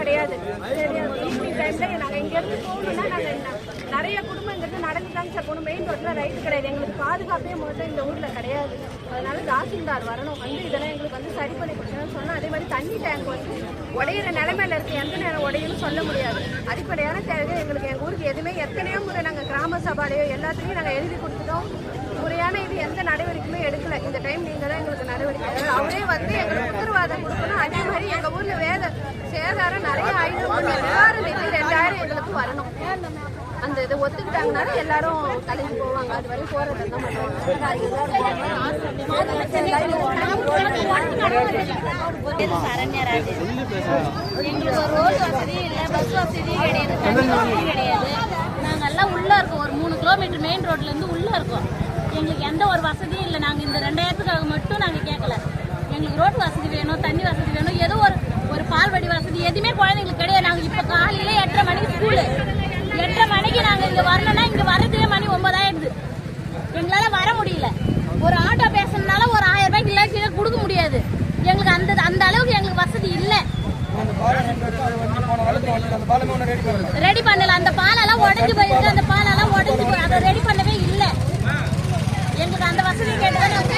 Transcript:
கிடையாது. ஈவினிங் டைமில் நாங்கள் இங்கேருந்து போகணும்னா நிறைய குடும்பம் இங்கிருந்து நடந்து தாங்க சார் போகணும். மெயின் ரோட்ல ரைட் கிடையாது. எங்களுக்கு பாதுகாப்பே முதல்ல இந்த ஊர்ல கிடையாது. அதனால தாசில்தார் வரணும். வந்து இதெல்லாம் எங்களுக்கு வந்து சரி பண்ணி கொடுக்கணும்னு சொன்னா அதே மாதிரி தண்ணி டேங்க் வந்து உடையிற நிலைமையில இருக்கு எந்த நேரம் உடையும்னு சொல்ல முடியாது. அடிப்படையான தேவை எங்களுக்கு. எங்க ஊருக்கு எதுவுமே எத்தனையோ முறை நாங்க கிராம சபாலையோ எல்லாத்துலயும் நாங்க எழுதி கொடுத்துட்டோம். முறையான இது எந்த நடவடிக்கையுமே எடுக்கல. இந்த டைம் நீங்க தான் எங்களுக்கு நடவடிக்கை. அவரே வந்து எங்களுக்கு உத்தரவாதம் கொடுக்கணும் அதே மாதிரி எங்க ஊர்ல வேத சேதாரம் நிறைய ஆயிரம் நிவாரண நிதி ரெண்டாயிரம் எங்களுக்கு வரணும் அந்த இதை ஒத்துக்கிட்டாங்கனால எல்லாரும் கலைஞ்சு போவாங்க. அது வரையும் போறது தான் சரண்யராஜ் எங்களுக்கு ஒரு ரோடு வசதி இல்லை பஸ் வசதி கிடையாது தண்ணி வசதி கிடையாது நாங்கெல்லாம் உள்ள இருக்கோம் ஒரு மூணு கிலோமீட்டர் மெயின் ரோட்ல இருந்து உள்ள இருக்கோம் எங்களுக்கு எந்த ஒரு வசதியும் இல்லை. நாங்கள் இந்த ரெண்டாயிரத்துக்காக மட்டும் நாங்கள் கேட்கல எங்களுக்கு ரோடு வசதி வேணும் தண்ணி வசதி வேணும் ஏதோ ஒரு ஒரு பால்வடி வசதி எதுவுமே குழந்தைங்களுக்கு கிடையாது. நாங்கள் இப்போ காலையில எட்டரை மணிக்கு ஸ்கூலு எட்டரை மணிக்கு நாங்கள் இங்கே வரணும்னா இங்கே வரதுக்கே மணி ஒன்பதாயிடுது. எங்களால வர முடியல. ஒரு ஆட்டோ பேசணும்னால ஒரு ஆயிரம் ரூபாய்க்கு இல்லை கீழே கொடுக்க முடியாது. எங்களுக்கு அந்த அந்த அளவுக்கு எங்களுக்கு வசதி இல்லை. ரெடி பண்ணல. அந்த பாலெல்லாம் உடஞ்சி போயிருக்கு. அந்த பாலெல்லாம் உடஞ்சி போய் அதை ரெடி பண்ணவே இல்லை. எங்களுக்கு அந்த வசதி கேட்டு தான் நான்